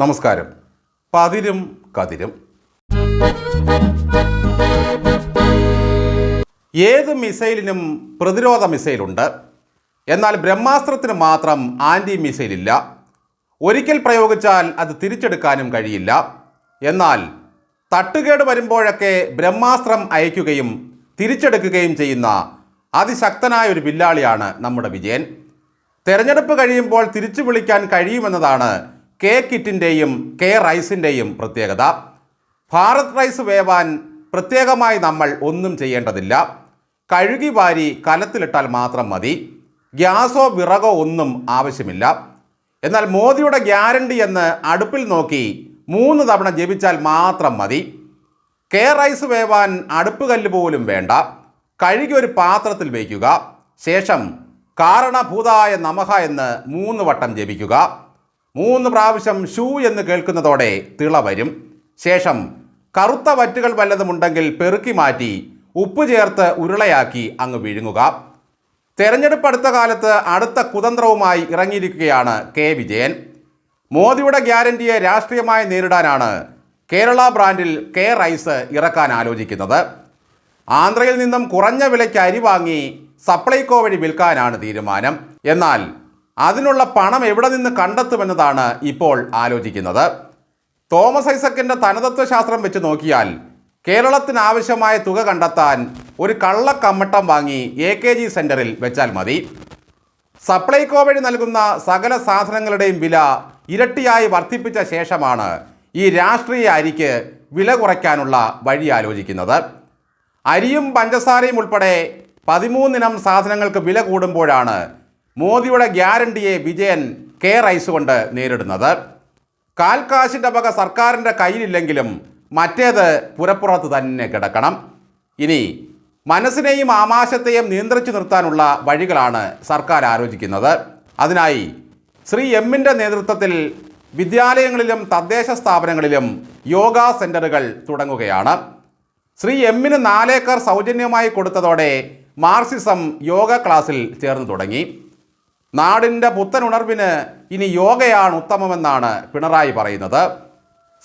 നമസ്കാരം. പതിരും കതിരും. ഏത് മിസൈലിനും പ്രതിരോധ മിസൈലുണ്ട്? എന്നാൽ ബ്രഹ്മാസ്ത്രത്തിന് മാത്രം ആന്റി മിസൈലില്ല ഒരിക്കൽ പ്രയോഗിച്ചാൽ അത് തിരിച്ചെടുക്കാനും കഴിയില്ല. എന്നാൽ തട്ടുകേട് വരുമ്പോഴൊക്കെ ബ്രഹ്മാസ്ത്രം അയക്കുകയും തിരിച്ചെടുക്കുകയും ചെയ്യുന്ന അതിശക്തനായ ഒരു വില്ലാളിയാണ് നമ്മുടെ വിജയൻ. തെരഞ്ഞെടുപ്പ് കഴിയുമ്പോൾ തിരിച്ചു വിളിക്കാൻ കഴിയുമെന്നതാണ് കെ കിറ്റിന്റെയും കെ റൈസിന്റെയും പ്രത്യേകത. ഭാരത് റൈസ് വേവാൻ പ്രത്യേകമായി നമ്മൾ ഒന്നും ചെയ്യേണ്ടതില്ല. കഴുകി വാരി കലത്തിലിട്ടാൽ മാത്രം മതി. ഗ്യാസോ വിറകോ ഒന്നും ആവശ്യമില്ല. എന്നാൽ മോദിയുടെ ഗ്യാരണ്ടി എന്ന് അടുപ്പിൽ നോക്കി മൂന്ന് തവണ ജപിച്ചാൽ മാത്രം മതി. കെ റൈസ് വേവാൻ അടുപ്പ് കല്ല് പോലും വേണ്ട. കഴുകി ഒരു പാത്രത്തിൽ വയ്ക്കുക. ശേഷം കാരണഭൂതായ നമഹ എന്ന് മൂന്ന് വട്ടം ജപിക്കുക. മൂന്ന് പ്രാവശ്യം ഷൂ എന്ന് കേൾക്കുന്നതോടെ തിള വരും ശേഷം കറുത്ത വറ്റുകൾ വല്ലതുമുണ്ടെങ്കിൽ പെറുക്കി മാറ്റി ഉപ്പ് ചേർത്ത് ഉരുളയാക്കി അങ്ങ് വിഴുങ്ങുക. തെരഞ്ഞെടുപ്പ് അടുത്ത കാലത്ത് അടുത്ത കുതന്ത്രവുമായി ഇറങ്ങിയിരിക്കുകയാണ് കെ. വിജയൻ. മോദിയുടെ ഗ്യാരണ്ടിയെ രാഷ്ട്രീയമായി നേരിടാനാണ് കേരള ബ്രാൻഡിൽ കെ. റൈസ് ഇറക്കാൻ ആലോചിക്കുന്നത്. ആന്ധ്രയിൽ നിന്നും കുറഞ്ഞ വിലയ്ക്ക് അരി വാങ്ങി സപ്ലൈകോ വഴി വിൽക്കാനാണ് തീരുമാനം. എന്നാൽ അതിനുള്ള പണം എവിടെ നിന്ന് കണ്ടെത്തുമെന്നതാണ് ഇപ്പോൾ ആലോചിക്കുന്നത്. തോമസ് ഐസക്കിന്റെ തനതത്വശാസ്ത്രം വെച്ച് നോക്കിയാൽ കേരളത്തിനാവശ്യമായ തുക കണ്ടെത്താൻ ഒരു കള്ളക്കമ്മട്ടം വാങ്ങി എ കെ ജി സെന്ററിൽ വെച്ചാൽ മതി. സപ്ലൈകോ വഴി നൽകുന്ന സകല സാധനങ്ങളുടെയും വില ഇരട്ടിയായി വർദ്ധിപ്പിച്ച ശേഷമാണ് ഈ രാഷ്ട്രീയ അരിക്ക് വില കുറയ്ക്കാനുള്ള വഴി ആലോചിക്കുന്നത്. അരിയും പഞ്ചസാരയും ഉൾപ്പെടെ പതിമൂന്നിനം സാധനങ്ങൾക്ക് വില കൂടുമ്പോഴാണ് മോദിയുടെ ഗ്യാരണ്ടിയെ വിജയൻ കെ റൈസ് കൊണ്ട് നേരിടുന്നത്. കാൽക്കാശിന്റെ വക സർക്കാരിന്റെ കയ്യിലില്ലെങ്കിലും മറ്റേത് പുരപ്പുറത്ത് തന്നെ കിടക്കണം. ഇനി മനസ്സിനെയും ആമാശത്തെയും നിയന്ത്രിച്ചു നിർത്താനുള്ള വഴികളാണ് സർക്കാർ ആലോചിക്കുന്നത്. അതിനായി ശ്രീ എമ്മിന്റെ നേതൃത്വത്തിൽ വിദ്യാലയങ്ങളിലും തദ്ദേശ സ്ഥാപനങ്ങളിലും യോഗ സെന്ററുകൾ തുടങ്ങുകയാണ്. ശ്രീ എമ്മിന് നാലേക്കർ സൗജന്യമായി കൊടുത്തതോടെ മാർസിസം യോഗ ക്ലാസ്സിൽ ചേർന്ന് തുടങ്ങി. നാടിന്റെ പുത്തൻ ഉണർവിന് ഇനി യോഗയാണ് ഉത്തമമെന്നാണ് പിണറായി പറയുന്നത്.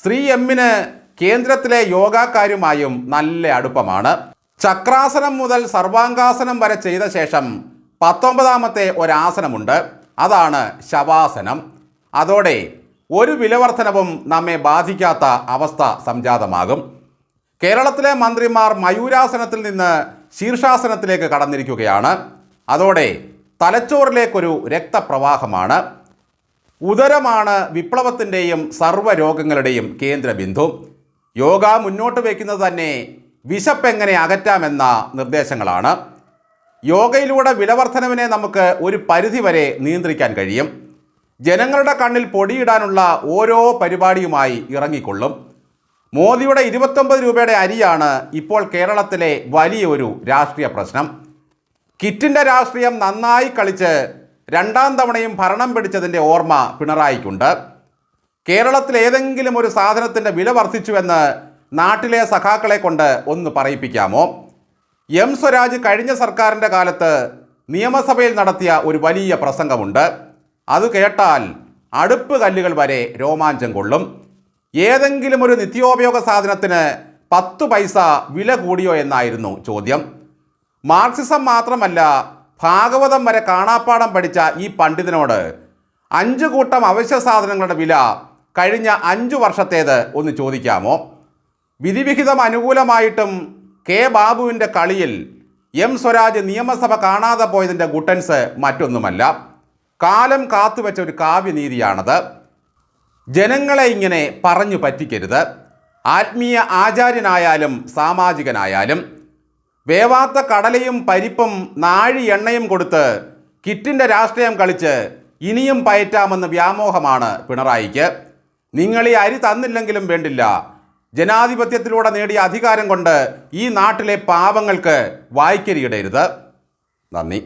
ശ്രീ എമ്മിന് കേന്ദ്രത്തിലെ യോഗാക്കാരുമായും നല്ല അടുപ്പമാണ്. ചക്രാസനം മുതൽ സർവാംഗാസനം വരെ ചെയ്ത ശേഷം പത്തൊമ്പതാമത്തെ ഒരാസനമുണ്ട്. അതാണ് ശവാസനം. അതോടെ ഒരു വിലവർധനവും നമ്മെ ബാധിക്കാത്ത അവസ്ഥ സംജാതമാകും. കേരളത്തിലെ മന്ത്രിമാർ മയൂരാസനത്തിൽ നിന്ന് ശീർഷാസനത്തിലേക്ക് കടന്നിരിക്കുകയാണ്. അതോടെ തലച്ചോറിലേക്കൊരു രക്തപ്രവാഹമാണ്. ഉദരമാണ് വിപ്ലവത്തിന്റെയും സർവരോഗങ്ങളുടെയും കേന്ദ്രബിന്ദു. യോഗ മുന്നോട്ട് വയ്ക്കുന്നത് തന്നെ വിശപ്പെങ്ങനെ അകറ്റാമെന്ന നിർദ്ദേശങ്ങളാണ്. യോഗയിലൂടെ വിലവർധനവിനെ നമുക്ക് ഒരു പരിധിവരെ നിയന്ത്രിക്കാൻ കഴിയും. ജനങ്ങളുടെ കണ്ണിൽ പൊടിയിടാനുള്ള ഓരോ പരിപാടിയുമായി ഇറങ്ങിക്കൊള്ളും. മോദിയുടെ ഇരുപത്തൊമ്പത് രൂപയുടെ അരിയാണ് ഇപ്പോൾ കേരളത്തിലെ വലിയൊരു രാഷ്ട്രീയ പ്രശ്നം. കിറ്റിന്റെ രാഷ്ട്രീയം നന്നായി കളിച്ച് രണ്ടാം തവണയും ഭരണം പിടിച്ചതിന്റെ ഓർമ്മ പിണറായിക്കുണ്ട്. കേരളത്തിൽ ഏതെങ്കിലും ഒരു സാധനത്തിന്റെ വില വർദ്ധിച്ചുവെന്ന് നാട്ടിലെ സഖാക്കളെ കൊണ്ട് ഒന്ന് പറയിപ്പിക്കാമോ? എം സ്വരാജ് കഴിഞ്ഞ സർക്കാരിന്റെ കാലത്ത് നിയമസഭയിൽ നടത്തിയ ഒരു വലിയ പ്രസംഗമുണ്ട്. അത് കേട്ടാൽ അടുപ്പ് കല്ലുകൾ വരെ രോമാഞ്ചം കൊള്ളും. ഏതെങ്കിലും ഒരു നിത്യോപയോഗ സാധനത്തിന് പത്ത് പൈസ വില കൂടിയോ എന്നായിരുന്നു ചോദ്യം. മാർക്സിസം മാത്രമല്ല ഭാഗവതം വരെ കാണാപ്പാടം പഠിച്ച ഈ പണ്ഡിതനോട് അഞ്ച് കൂട്ടം അവശ്യ സാധനങ്ങളുടെ വില കഴിഞ്ഞ അഞ്ചു വർഷത്തേത് ഒന്ന് ചോദിക്കാമോ? വിധിവിഹിതം അനുകൂലമായിട്ടും കെ ബാബുവിന്റെ കളിയിൽ എം സ്വരാജ് നിയമസഭ കാണാതെ പോയതിന്റെ ഗുട്ടൻസ് മറ്റൊന്നുമല്ല. കാലം കാത്തുവെച്ച ഒരു കാവ്യനീതിയാണത്. ജനങ്ങളെ ഇങ്ങനെ പറഞ്ഞു പറ്റിക്കരുത്. ആത്മീയ ആചാര്യനായാലും സാമാജികനായാലും വേവാത്ത കടലയും പരിപ്പും നാഴി എണ്ണയും കൊടുത്ത് കിറ്റിന്റെ രാഷ്ട്രീയം കളിച്ച് ഇനിയും പയറ്റാമെന്ന് വ്യാമോഹമാണ് പിണറായിക്ക്. നിങ്ങൾ ഈ അരി തന്നില്ലെങ്കിലും വേണ്ടില്ല. ജനാധിപത്യത്തിലൂടെ നേടിയ അധികാരം കൊണ്ട് ഈ നാട്ടിലെ പാവങ്ങൾക്ക് വായിക്കരിയിടരുത് നന്ദി.